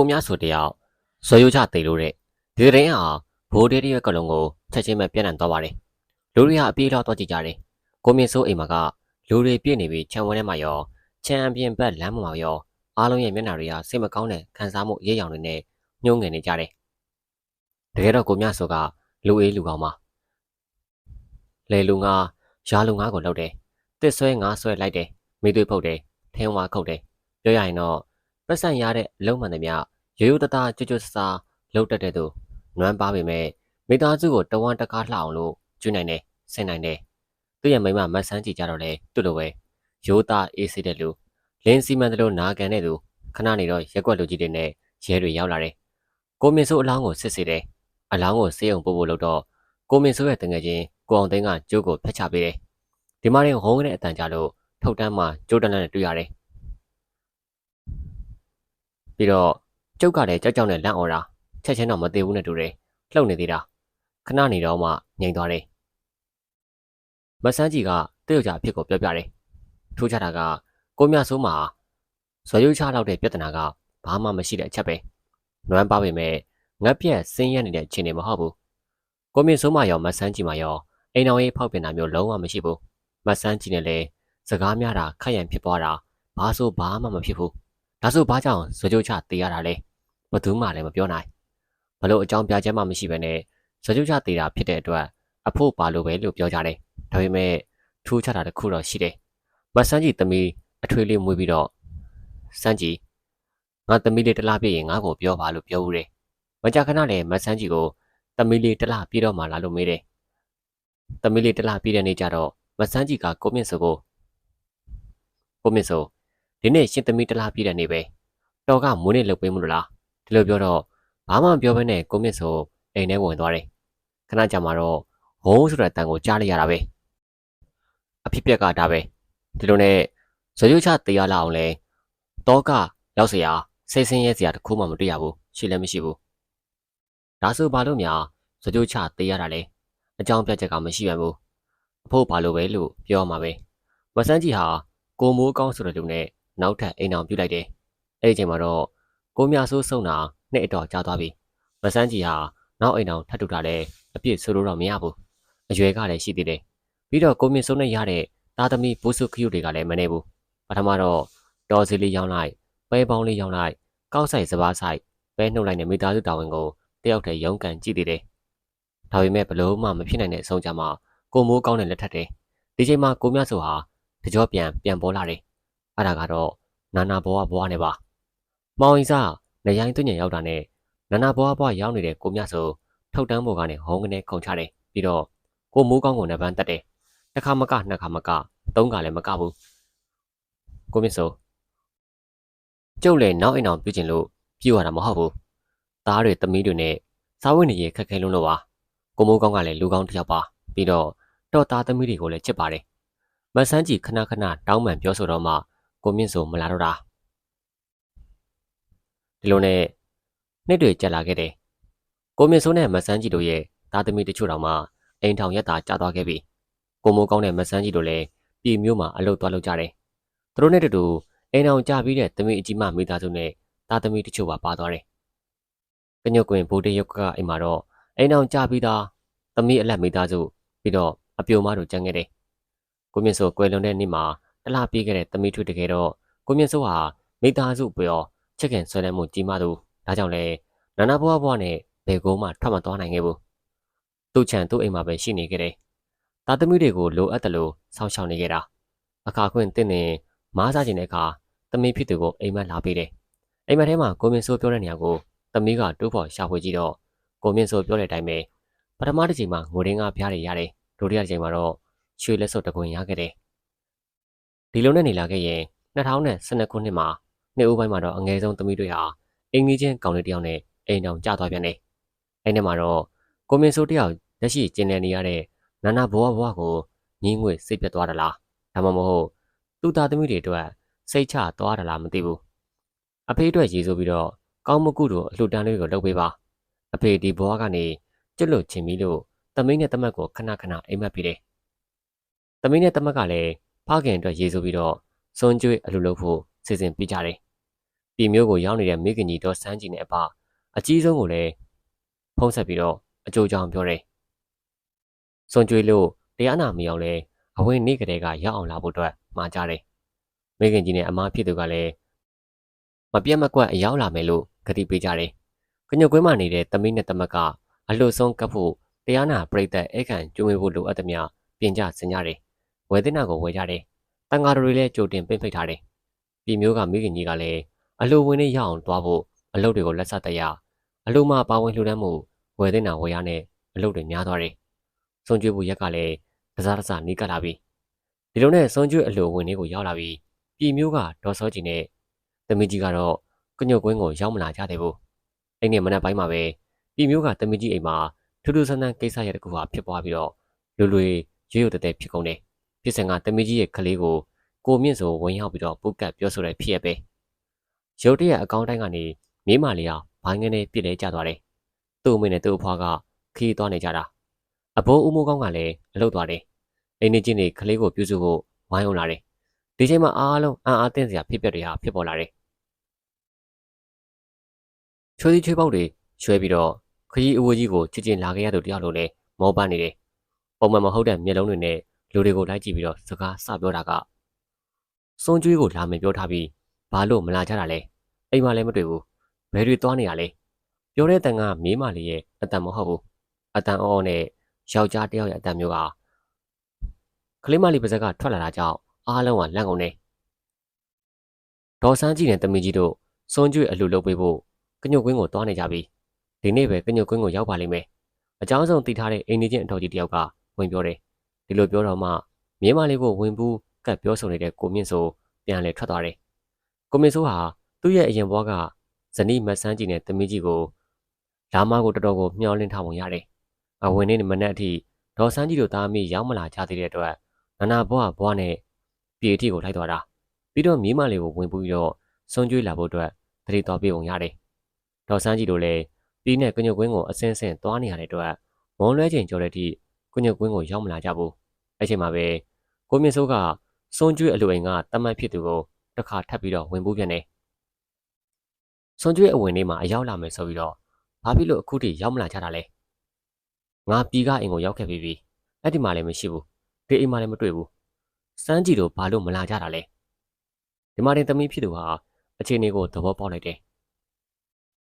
ကိုမြဆိုတယောက်ဇွဲရိုးချတေလို့တဲ့ဒီတဲ့ရင်ဟာဘိုးတဲ့ရဲ့ကလုံးကိုချက်ချင်းပဲပြန့်နှံ့သွားပါတယ်လူတွေကအပြေးလောက်တော့ကြည့်ကြတယ်ကိုမြင့်စိုးအိမ်မှာကလူတွေပြည့်နေပြီးခြံဝဲထဲမှာရောခြံအပြင်ဘက်လမ်းပေါ်မှာရောအားလုံးရဲ့မျက်နှာတွေကစိတ်မကောင်းတဲ့ခံစားမှုရိပ်ရောင်တွေနဲ့ညှိုးငယ်နေကြတယ်တကယ်တော့ကိုမြဆိုကလူအေးလူကောင်းပါလေလူငါရာလူငါကိုလှုပ်တယ်တစ်ဆွဲငါဆွဲလိုက်တယ်မိသွေးဖုတ်တယ်ထင်းဝါခုတ်တယ်ပြောရရင်တော့ ပတ်စံရတဲ့အလုံးမှန်သမျှရိုးရိုးသားသားကြွကြွဆဆလှုပ်တတ်တဲ့သူနွမ်းပါပေမဲ့မိသားစုကိုတဝမ်းတကားလှအောင်လို့ကျွနိုင်တယ်ဆင်နိုင်တယ်သူ့ရဲ့မိမမတ်ဆန်းကြည့်ကြတော့လေသူ့လိုပဲရိုးသားအေးဆေးတဲ့လူလင်းစီမံသလိုနာကန်တဲ့သူခဏနေတော့ရက်ွက်လူကြီးတွေနဲ့ရဲတွေရောက်လာတယ်ကိုမင်းစိုးအလောင်းကိုစစ်ဆေးတယ်အလောင်းကိုစေးအောင်ပို့ဖို့လုပ်တော့ကိုမင်းစိုးရဲ့တငယ်ချင်းကိုအောင်သိန်းကကျိုးကိုဖျက်ချပေးတယ်ဒီမှာရင်ဟုံးကနေအတန်ကြလို့ထုတ်တန်းမှာကျိုးတန်းနဲ့တွေ့ရတယ် ပြီးတော့ကျုပ်ကလည်းကြောက်ကြောက်နဲ့လန့်អော်တာချက်ချင်းတော့မသေးဘူးနဲ့တူတယ်လှုပ်နေသေးတာခဏနေတော့မှငြိမ်သွားတယ်မဆန်းကြီးကတယောက်ကြအဖြစ်ကိုပြောပြတယ်ထိုးချတာကကိုမြဆိုးမှာဇွဲရုပ်ချလောက်တဲ့ပြဿနာကဘာမှမရှိတဲ့အချက်ပဲနွမ်းပါပေမဲ့ငက်ပြက်ဆင်းရဲနေတဲ့အခြေအနေမဟုတ်ဘူးကိုမြင့်ဆိုးမရောမဆန်းကြီးမရောအိမ်တော်ရေးဖောက်ပင်တာမျိုးလုံးဝမရှိဘူးမဆန်းကြီးနဲ့လည်းစကားများတာခက်ရန်ဖြစ်သွားတာဘာဆိုဘာမှမဖြစ်ဘူး ဒါဆိုဘာကြောင့်ဇွဲရုပ်ချတေးရတာလဲဘသူမှလည်းမပြောနိုင်ဘလို့အကြောင်းပြချက်မှမရှိဘဲနဲ့ဇွဲရုပ်ချတေးတာဖြစ်တဲ့အတွက်အဖို့ပါလို့ပဲလို့ပြောကြတယ်ဒါပေမဲ့ထူးခြားတာတစ်ခုတော့ရှိတယ်မဆန်းကြီးသမီးအထွေလေးမွေးပြီးတော့စန်းကြီးငါသမီးလေးတလားပြည့်ရင်ငါ့ကိုပြောပါလို့ပြောဦးတယ်မကြခဏလည်းမဆန်းကြီးကိုသမီးလေးတလားပြည့်တော့မှလာလို့မေးတယ်သမီးလေးတလားပြည့်တဲ့နေ့ကျတော့မဆန်းကြီးကကိုမြင့်စိုးကိုကိုမြင့်စိုး ဒီနေ့ရှင်သမီးတလားပြည့်တဲ့နေ့ပဲတော်ကမွေးနေ့လုပ်ပေးမလို့လားဒီလိုပြောတော့ဘာမှမပြောဘဲနဲ့ကိုမြင့်စိုးအိမ်ထဲဝင်သွားတယ်ခဏကြာမှတော့ဝုန်းဆိုတဲ့အတန်ကိုကြားလိုက်ရတာပဲအဖြစ်ပြက်ကဒါပဲဒီလိုနဲ့ဇရွချတရားလာအောင်လဲတောကရောက်เสียစိတ်ဆင်းရဲเสียတခုမှမတွေ့ရဘူးရှိလည်းမရှိဘူးဒါဆိုဘာလို့များဇရွချတရားတာလဲအကြောင်းပြချက်ကမရှိရဘူးအဖို့ဘာလို့ပဲလို့ပြောမှာပဲမဆန်းကြီးဟာကိုမိုးကောင်းဆိုတဲ့လူနဲ့ နောက်ထပ်အိမ်အောင်ပြုတ်လိုက်တယ်အဲ့ဒီချိန်မှာတော့ကိုမြဆိုးဆုံတာနှစ်အတော်ကြာသွားပြီမဆန်းကြီးဟာနောက်အိမ်အောင်ထပ်တူတာလဲအပြစ်ဆိုလို့တော့မရဘူးအရွယ်ကလည်းရှိသေးတယ်ပြီးတော့ကိုမြင့်စုံနဲ့ရတဲ့သားသမီးဘိုးစုခရုတွေကလည်းမနေဘူးပထမတော့တော်စီလေးရောင်းလိုက်ပဲပေါင်းလေးရောင်းလိုက်ကောက်ဆိုင်စပားဆိုင်ပဲနှုတ်လိုက်တဲ့မိသားစုတာဝန်ကိုတယောက်တည်းရုန်းကန်ကြည့်သေးတယ်ဒါပေမဲ့ဘလို့မှမဖြစ်နိုင်တဲ့အဆုံးကြမှာကိုမိုးကောင်းတဲ့လက်ထက်တယ်ဒီချိန်မှာကိုမြတ်ဆိုဟာတကြောပြန်ပြန်ပေါ်လာတယ် အဲ့ဒါကတော့နာနာဘွားဘွားနဲ့ပါမောင်အင်းစားနေရိုင်းသွင်းညံရောက်တာနဲ့နာနာဘွားဘွားရောက်နေတဲ့ကိုမြတ်ဆိုထုတ်တန်းပေါ်ကနေဟုံကနေခုန်ချတယ်ပြီးတော့ကိုမိုးကောင်းကိုနဗန်းတက်တယ်တစ်ခါမကနှစ်ခါမကသုံးခါလည်းမကဘူးကိုမြင့်စိုးကျုပ်လည်းနောက်အိမ်အောင်ပြုကျင်လို့ပြုရတာမဟုတ်ဘူးသားတွေသမီးတွေနဲ့စားဝတ်နေရေးခက်ခဲလုံးလို့ပါကိုမိုးကောင်းကလည်းလူကောင်းတစ်ယောက်ပါပြီးတော့တော့သားသမီးတွေကိုလည်းချစ်ပါတယ်မဆန်းကြီးခဏခဏတောင်းပန်ပြောဆိုတော့မှ ကိုမြင့်စိုးမလာတော့တာဒီလိုနဲ့နှစ်တွေကြက်လာခဲ့တယ်ကိုမြင့်စိုးနဲ့မဆန်းကြီးတို့ရဲ့သားသမီးတချို့တောင်မှအိမ်ထောင်ရက်တာကြာသွားခဲ့ပြီကိုမိုးကောင်းတဲ့မဆန်းကြီးတို့လည်းပြည်မျိုးမှာအလုပ်သွားလုပ်ကြတယ်သူတို့နဲ့တူတူအိမ်အောင်ကြပြီးတဲ့သမီးအကြီးမမိသားစုနဲ့သားသမီးတချို့ပါပါသွားတယ်ကညုတ်ကွင်ဘိုးတေရုတ်ကအိမ်မှာတော့အိမ်အောင်ကြပြီးသားသမီးအလက်မိသားစုပြီးတော့အပြိုမတို့ကြံခဲ့တယ်ကိုမြင့်စိုးကွယ်လွန်တဲ့နေ့မှာ တလားပြေးခဲ့တဲ့သမီးထွေတကယ်တော့ကိုမြင့်စိုးဟာမိသားစုပြောချက်ခင်ဆွဲလန်းမှုကြီးမားသူဒါကြောင့်လဲနာနာဘွားဘွားနဲ့ဘယ်ကိုမှထွက်မသွားနိုင်ခဲ့ဘူးသူ့ချန်သူ့အိမ်မှာပဲရှိနေခဲ့တယ်။သားသမီးတွေကိုလိုအပ်တယ်လို့စောင့်ရှောက်နေခဲ့တာ။အခါခွင့်တင့်နေမားစားခြင်းတဲ့အခါသမီးဖြစ်သူကိုအိမ်မက်လာပေးတယ်။အိမ်မက်ထဲမှာကိုမင်းစိုးပြောတဲ့နေရာကိုသမီးကတိုးဖို့ရှာဖွေကြည့်တော့ကိုမင်းစိုးပြောတဲ့အတိုင်းပဲပထမတစ်ချိန်မှာငိုရင်းကဖျားတွေရတယ်။ဒုတိယတစ်ချိန်မှာတော့ရွှေလက်စုပ်တကွင်ရခဲ့တယ်။ ဒီလိုနဲ့နေလာခဲ့ရင်2012ခုနှစ်မှာနှစ်ဦးပိုင်းမှာတော့အငယ်ဆုံးသမီးတွေဟာအင်္ဂလိပ်ချင်းကောင်လေးတယောက်နဲ့အိမ်တောင်ကျသွားပြန်တယ်။အဲ့ဒီမှာတော့ကိုမင်းစိုးတယောက်လက်ရှိကျင်လည်နေရတဲ့နာနာဘဝဘဝကိုငင်းငွေစိတ်ပြတ်သွားတာလားဒါမှမဟုတ်သူ့သားသမီးတွေအတွက်စိတ်ချသွားတာလားမသိဘူးအဖေအတွက်ရည်ဆိုပြီးတော့ကောင်းမကုတို့အလှူဒန်းလေးကိုလုပ်ပေးပါအဖေဒီဘဝကနေကျွတ်လွတ်ချင်ပြီလို့သမီးနဲ့တမက်ကိုခဏခဏအိမ်မက်ပြီးတယ်သမီးနဲ့တမက်ကလည်း ဖခင်အတွက်ရည်ဆိုပြီးတော့စွန်ကျွေးအလှူလုပ်ဖို့စီစဉ်ပေးကြတယ်ဒီပြည်မျိုးကိုရောက်နေတဲ့မိခင်ကြီးဒေါ်စန်းကြီးနဲ့အဖအကြီးဆုံးကိုလည်းဖုံးဆက်ပြီးတော့အကျိုးကြောင့်ပြောတယ်။စွန်ကျွေးလို့တရားနာမရောက်လဲအဝင်နေ့ကလေးကရောက်အောင်လာဖို့အတွက်မှာကြတယ်။မိခင်ကြီးနဲ့အမဖြစ်သူကလည်းမပြတ်မကွက်အရောက်လာမယ်လို့ကတိပေးကြတယ်။ကညွတ်ကွင်းမှာနေတဲ့သမီးနဲ့တမက်ကအလှဆုံးကပ်ဖို့တရားနာပြိသက်အဲ့ခံကျွေးဖို့လိုအပ်သမျှပြင်ကြဆင်ကြတယ်။ ဝယ်တဲ့နာကိုဝယ်ကြတယ်။တန်ဃာတော်တွေလည်းကြိုတင်ပိတ်ဖိတ်ထားတယ်။ပြည်မျိုးကမိခင်ကြီးကလည်းအလှဝင်နဲ့ရအောင်တွားဖို့အလုပ်တွေကိုလက်ဆက်တရအလှမှပါဝင်လှူဒန်းမှုဝယ်တဲ့နာဝယ်ရနဲ့အလုပ်တွေများသွားတယ်။စွန်ကျွေးဖို့ရက်ကလည်းတစားတစားနီးကပ်လာပြီ။ဒီလိုနဲ့စွန်ကျွေးအလှဝင်လေးကိုရောက်လာပြီးပြည်မျိုးကဒေါ်စောကြီးနဲ့သမီးကြီးကတော့ကညွတ်ကွင်းကိုရောက်မလာကြသေးဘူး။အဲ့ဒီမနက်ပိုင်းမှာပဲပြည်မျိုးကသမီးကြီးအိမ်မှာထူးထူးဆန်းဆန်းကိစ္စရတဲ့ကူဟာဖြစ်ပွားပြီးတော့လူလူရွရွတဲတဲဖြစ်ကုန်တယ်။ ဖြစ်စဉ်ကသမီးကြီးရဲ့ကလေးကိုကိုမြင့်စိုးဝင်ရောက်ပြီးတော့ပုတ်ကတ်ပြောဆိုတဲ့ဖြစ်ရပဲ။ရုတ်တရက်အကောင့်တိုင်းကနေမြေးမလေးဟာဘိုင်းငင်းနဲ့ပြစ်လဲကျသွားတယ်။သူ့အမေနဲ့သူ့အဖွားကခီးသွားနေကြတာ။အဘိုးဦးမိုးကောင်းကလည်းအလုပ်သွားတယ်။အိမ်နေချင်းတွေကလေးကိုပြုစုဖို့ဝိုင်းအောင်လာတယ်။ဒီချိန်မှာအားလုံးအံ့အားသင့်စရာဖြစ်ပျက်တွေဟာဖြစ်ပေါ်လာတယ်။ချွေးချွေးပေါက်တွေရွှဲပြီးတော့ခရီးအဝကြီးကိုချစ်ချင်းလာခဲ့ရသူတယောက်လိုလည်းမောပန်းနေတယ်။ပုံမှန်မဟုတ်တဲ့မျက်လုံးတွေနဲ့ လူတွေကိုလိုက်ကြည့်ပြီးတော့စကားစပြောတာကစွန်ကျွေးကိုလာမယ်ပြောထားပြီးဘာလို့မလာကြတာလဲ။အိမ်မှာလည်းမတွေ့ဘူး။ဘယ်တွေသွားနေရလဲ။ပြောတဲ့တန်ကမေးမလေးရဲ့အတန်မဟုတ်ဘူး။အတန်အော်နဲ့ယောက်ျားတယောက်ရဲ့အတန်မျိုးကကလေးမလေးပါဇက်ကထွက်လာတာကြောင့်အားလုံးကလန့်ကုန်နေ။ဒေါ်ဆန်းကြီးနဲ့တမီကြီးတို့စွန်ကျွေးအလှလုပ်ပေးဖို့ကညုတ်ကွင်းကိုသွားနေကြပြီ။ဒီနေ့ပဲကညုတ်ကွင်းကိုရောက်ပါလိမ့်မယ်အကြောင်းဆုံးသိထားတဲ့အိမ်နေချင်းအတော်ကြီးတယောက်ကဝင်ပြောတယ် ဒီလိုပြောတော့မှမြင်းမလေးကိုဝင်ဘူးကတ်ပြောဆိုနေတဲ့ကိုမြင့်စိုးပြန်လဲထွက်သွားတယ်ကိုမြင့်စိုးဟာသူ့ရဲ့အရင်ဘွားကဇနီးမဆန်းကြီးနဲ့သမီးကြီးကိုလာမကိုတော်တော်ကိုမျှော်လင့်ထားပုံရတယ်အဝင်နေမနဲ့အထိဒေါ်ဆန်းကြီးတို့သားမိရောက်မလာကြသေးတဲ့အတွက်နနာဘွားဘွားနဲ့ပြေတီကိုလိုက်သွားတာပြီးတော့မြင်းမလေးကိုဝင်ပူးပြီးတော့စွန်ကျွေးလာဖို့အတွက်တတိတော်ပြေပုံရတယ်ဒေါ်ဆန်းကြီးတို့လည်းပြီးနဲ့ကညုတ်ကွင်းကိုအစင်းစင်းသွားနေရတဲ့အတွက်မုံလွဲချိန်ကျော်တဲ့အထိကညုတ်ကွင်းကိုရောက်မလာကြဘူး အဲ့ချိန်မှာပဲကိုမြင့်စိုးကစွန်ကျွေးအလူအိမ်ကတမတ်ဖြစ်သူကိုတစ်ခါထပ်ပြီးတော့ဝင်ပူးပြန်တယ်စွန်ကျွေးအဝင်လေးမှာအရောက်လာမယ်ဆိုပြီးတော့ဘာဖြစ်လို့အခုထိရောက်မလာကြတာလဲငါပြီကအိမ်ကိုရောက်ခဲ့ပြီးပြီအဲ့ဒီမှာလည်းမရှိဘူးဒီအိမ်မှာလည်းမတွေ့ဘူးစမ်းကြည့်တော့ဘာလို့မလာကြတာလဲဒီမှာတင်သမီးဖြစ်သူဟာအခြေအနေကိုသဘောပေါက်လိုက်တယ်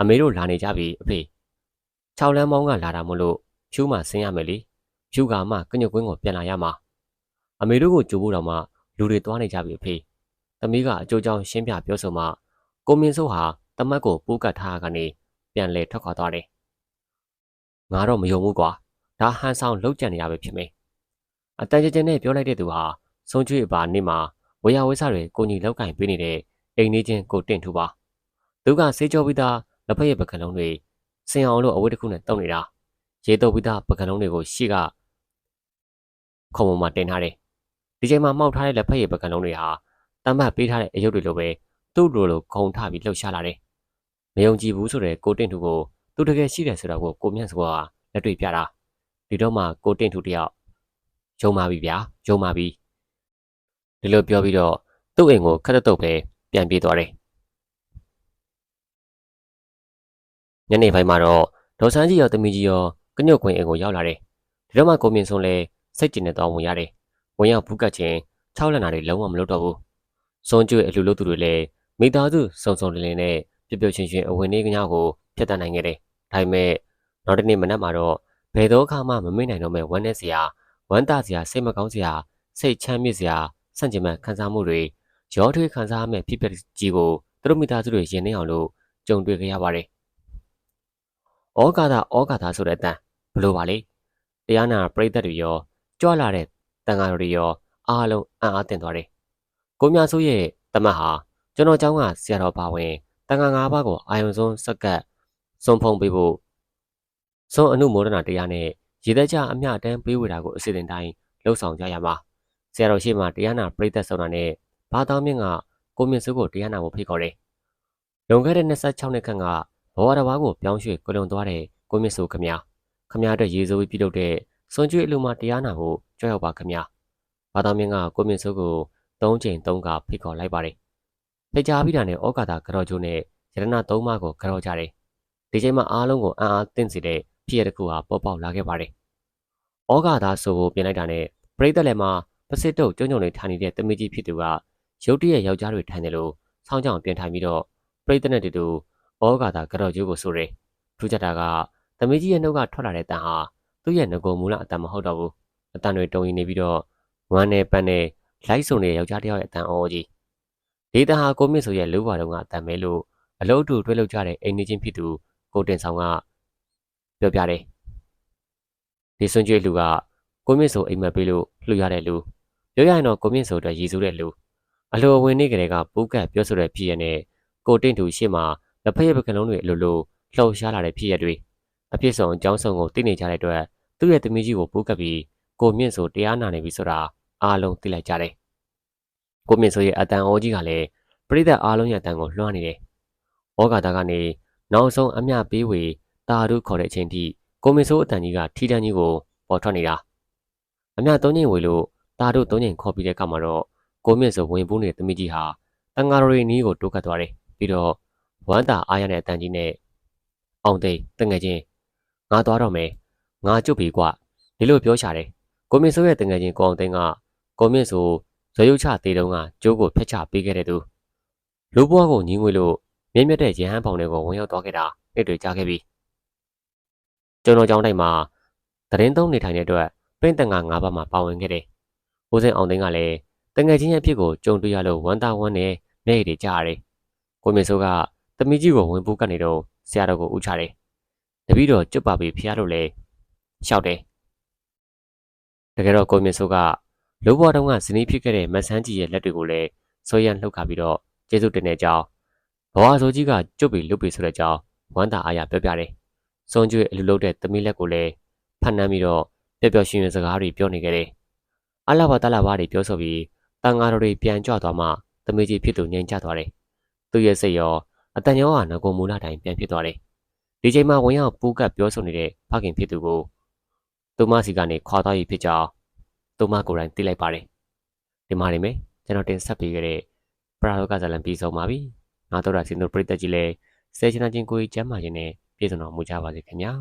အမေတို့လာနေကြပြီအဖေ၆လမ်းမောင်းကလာတာမလို့ဖြူးမှဆင်းရမယ်လေ ဖြူးကမှကညွတ်ကွင်းကိုပြန်လာရမှာအမေတို့ကိုကြိုဖို့တော့မှလူတွေသွားနေကြပြီအဖေသမီးကအကျိုးကြောင့်ရှင်းပြပြောဆိုမှကိုမင်းစိုးဟာတမတ်ကိုပိုးကတ်ထားကနေပြန်လဲထွက်ခွာသွားတယ်ငါတော့မယုံဘူးကွာဒါဟန်ဆောင်လောက်ကြံနေရပဲဖြစ်မယ်အတန်ကြကြနဲ့ပြောလိုက်တဲ့သူဟာဆုံးကျွေးပါနေမှာဝေယဝိဆတွေကိုညီလောက်ကင်ပေးနေတဲ့အိမ်နေချင်းကိုတင့်ထူပါသူကစေးကြောပြီးသားလက်ဖက်ရည်ပကံလုံးတွေစင်အောင်လို့အဝတ်တစ်ခုနဲ့တုံနေတာရေတုပ်ပြီးသားပကံလုံးတွေကိုရှေ့က ခုံပေါ်မှာတင်ထားတယ်ဒီချိန်မှာမှောက်ထားတဲ့လက်ဖက်ရည်ပကံလုံးတွေဟာတမ်းမှတ်ပေးထားတဲ့အယုတ်တွေလိုပဲသူ့လိုလိုခုံထပြီးလှုပ်ရှားလာတယ်မယုံကြည်ဘူးဆိုတဲ့ကိုတင့်ထူကိုသူတကယ်ရှိတယ်ဆိုတာကိုကိုမြတ်စကားလက်တွေ့ပြတာဒီတော့မှကိုတင့်ထူတယောက်ယုံပါပြီဗျာယုံပါပြီဒီလိုပြောပြီးတော့သူ့အိမ်ကိုခက်တုတ်ပဲပြန်ပြေးသွားတယ်ညနေပိုင်းမှာတော့ဒေါ်ဆန်းကြီးရောတမီကြီးရောကညုတ်ခွင်အိမ်ကိုရောက်လာတယ်။ဒီတော့မှကိုမြင့်စုံလည်း စိတ်ကျဉ်နေတော့ဝင်ရတယ်။ဝင်ရောက်ဘူးကတ်ချင်း၆လက်နာတွေလုံးဝမလုပ်တော့ဘူး။စွန်ကျွေအလှလုပ်သူတွေလည်းမိသားစုစုံစုံလင်လင်နဲ့ပြပြချင်းချင်းအဝင်နေကညကိုဖျက်တတ်နိုင်ခဲ့တယ်။ဒါပေမဲ့နောက်တနေ့မနက်မှာတော့ဘယ်တော့အခါမှမမေ့နိုင်တော့မဲ့ဝမ်းနဲ့စရာဝမ်းသာစရာစိတ်မကောင်းစရာစိတ်ချမ်းမြေ့စရာဆန့်ကျင်ဘက်ခံစားမှုတွေရောထွေးခံစားရမယ့်ဖြစ်ပျက်ကြီးကိုသူတို့မိသားစုတွေရင်နှင်းအောင်လို့ကြုံတွေ့ခဲ့ရပါတယ်ဩကာသဩကာသဆိုတဲ့အတန်ဘလို့ပါလေတရားနာပရိသတ်တွေရော ကြွလာတဲ့တန်ဃာတွေရောအားလုံးအံ့အားသင့်သွားတယ်ကိုမြဆိုးရဲ့တမတ်ဟာကျွန်တော်เจ้าကဆရာတော်ပါဝင်တန်ဃာ၅ပါးကိုအာယုံဆုံးစက်ကပ်စုံဖုံပေးဖို့စွန်အနုမောဒနာတရားနဲ့ရေသက်ကြအမျှတန်းပေးဝေတာကိုအစီအစဉ်တိုင်းလှုပ်ဆောင်ကြရမှာဆရာတော်ရှိမှတရားနာပရိသတ်ဆောင်တာနဲ့ဘာတောင်းမြင့်ကကိုမြင့်စုကိုတရားနာဖို့ဖိတ်ခေါ်တယ်လွန်ခဲ့တဲ့26နှစ်ခန့်ကဘဝတစ်ပါးကိုပြောင်းရွှေ့ကြုံသွားတဲ့ကိုမြင့်စိုးခမညာခမညာအတွက်ရေစိုးပြီးပြုလုပ်တဲ့ စွန်ကျွေးအလူမတရားနာဖို့ကြွရောက်ပါခမညာဘာသာမင်းကကိုမြင့်စိုးကို၃ချိန်၃ခါဖိတ်ခေါ်လိုက်ပါတယ်ဖဖေချာပြီးတာနဲ့ဩကာသကြော်ကျိုးနဲ့ရတနာသုံးပါးကိုကြော်ကြတယ်ဒီချိန်မှာအားလုံးကိုအံ့အားသင့်စေတဲ့ဖြစ်ရတစ်ခုဟာပေါ်ပေါက်လာခဲ့ပါတယ်ဩကာသဆိုကိုပြင်လိုက်တာနဲ့ပရိသတ်လည်းမှာပစစ်တုပ်ကျုံကျုံတွေထိုင်နေတဲ့တမီးကြီးဖြစ်သူကရုတ်တရက်ယောက်ျားတွေထိုင်တယ်လို့ဆောင်းကြောင်ပြင်ထိုင်ပြီးတော့ပရိသတ်နဲ့တူတူဩကာသကြော်ကျိုးကိုဆိုတယ်ထူးခြားတာကတမီးကြီးရဲ့နှုတ်ကထွက်လာတဲ့တန်ဟာ သူ့ရဲ့ငကိုမူလအတန်မဟုတ်တော့ဘူးအတန်တွေတုံရင်နေပြီးတော့ဝမ်းနဲ့ပန်းနဲ့လိုက်စုံနေတဲ့ယောက်ျားတစ်ယောက်ရဲ့အတန်အော်ကြီးဒေတာဟာကိုမြင့်ဆိုရဲ့လူဘွားတုံးကအတန်မဲလို့အလုတ်တူတွဲလောက်ကြတဲ့အိမ်နေချင်းဖြစ်သူကိုတင်ဆောင်ကပြောပြတယ်ဒီစွန်ကျွေးလူကကိုမြင့်ဆိုအိမ်မက်ပေးလို့လှူရတဲ့လူပြောရရင်တော့ကိုမြင့်ဆိုအတွက်ရည်စူးတဲ့လူအလိုအဝင်နေကြတဲ့ကပူးကတ်ပြောဆိုတဲ့ဖြစ်ရနဲ့ကိုတင့်သူရှေ့မှာလက်ဖက်ရပကလုံးတွေအလိုလိုလှုပ်ရှားလာတဲ့ဖြစ်ရတွေအဖြစ်ဆုံးအကြောင်းဆုံးကိုသိနေကြတဲ့အတွက် သူ့ရဲ့သမီးကြီးကိုပူးကပ်ပြီးကိုမြင့်ဆိုတရားနာနေပြီဆိုတာအားလုံးသိလိုက်ကြတယ်။ကိုမြင့်ဆိုရဲ့အတန်အောကြီးကလည်းပရိသတ်အားလုံးရဲ့အတန်ကိုလွှမ်းနေတယ်။ဩဃာတာကနေနောက်ဆုံးအမျှပေးဝေတာရုခေါ်တဲ့အချိန်ထိကိုမြင့်ဆိုအတန်ကြီးကထီတန်းကြီးကိုပေါ်ထွက်နေတာ။အမျှသုံးချိန်ဝေလို့တာရုသုံးချိန်ခေါ်ပြီးတဲ့အခါမှာတော့ကိုမြင့်ဆိုဝင်ပူးနေတဲ့သမီးကြီးဟာတန်ဃာတော်ရီနီးကိုတိုးကပ်သွားတယ်။ပြီးတော့ဝမ်းတာအားရတဲ့အတန်ကြီးနဲ့အောင်သိတငယ်ချင်းငါသွားတော့မယ် ငါကြုတ်ပြီကွဒီလိုပြောရှာတယ်ကိုမြင့်စိုးရဲ့တငယ်ချင်းကိုအောင်သိန်းကကိုမြင့်စိုးဇရုတ်ချသေးတုံးကကျိုးကိုဖျက်ချပေးခဲ့တဲ့သူလူဘွားကိုညီးငွေလို့မြင့်မြတ်တဲ့ရဟန်းဖောင်တွေကိုဝင်ရောက်သွားခဲ့တာနေ့တွေကြာခဲ့ပြီကျွန်တော်ကြောင်းတိုင်းမှာသတင်းသုံးနေထိုင်တဲ့အတွက်ပင်းတန်က၅ပါးမှာပါဝင်ခဲ့တယ်။ဦးစင်အောင်သိန်းကလည်းတငယ်ချင်းရဲ့ဖြစ်ကိုကြုံတွေ့ရလို့ဝမ်းသာဝမ်းနဲ့မျက်ရည်တွေကြားရတယ်။ကိုမြင့်စိုးကသမီးကြီးကိုဝင်ပူးကနေတော့ဆရာတော်ကိုဥချတယ်။တပည့်တော်ကျွတ်ပါပြီဖះလို့လည်း ရှောက်တယ်တကယ်တော့ကိုမြင့်စိုးကလိုဘွားတုံးကဇနီးဖြစ်ခဲ့တဲ့မဆန်းကြီးရဲ့လက်တွေကိုလည်းဆွဲရန်လှုပ်ခါပြီးတော့ကျေးဇူးတင်တဲ့အကြောင်းဘဝဆိုကြီးကကျုပ်ပြီးလွတ်ပြီးဆိုတဲ့အကြောင်းဝမ်းသာအားရပြောပြတယ်။စွန်ကျွေးအလူလုပ်တဲ့သမီးလက်ကိုလည်းဖတ်နှမ်းပြီးတော့ပျော်ပျော်ရွှင်ရွှင်စကားတွေပြောနေခဲ့တယ်။အလာဘာတလာဘာတွေပြောဆိုပြီးတန်ဃာတော်တွေပြန်ကြွသွားမှသမီးကြီးဖြစ်သူငြိမ်ချသွားတယ်။သူ့ရဲ့စိတ်ရောအတန်ရောဟာငကိုမူလာတိုင်းပြန်ဖြစ်သွားတယ်။ဒီချိန်မှာဝင်ရောက်ပူးကပ်ပြောဆိုနေတဲ့ဖခင်ဖြစ်သူကို သူမစီကနေခွာသွားပြီဖြစ်ကြောင်းသူမကိုယ်တိုင်သိလိုက်ပါတယ်ဒီမှာနေမယ်ကျွန်တော်တင်ဆက်ပေးခဲ့တဲ့ပရာလောကဇာလံပြီးဆုံးပါပြီငါတို့ရာစင်တို့ပရိသတ်ကြီးလည်းစေချနာချင်းကိုကြီးကျမ်းမာခြင်းနဲ့ပြည့်စုံတော်မူကြပါစေခင်ဗျာ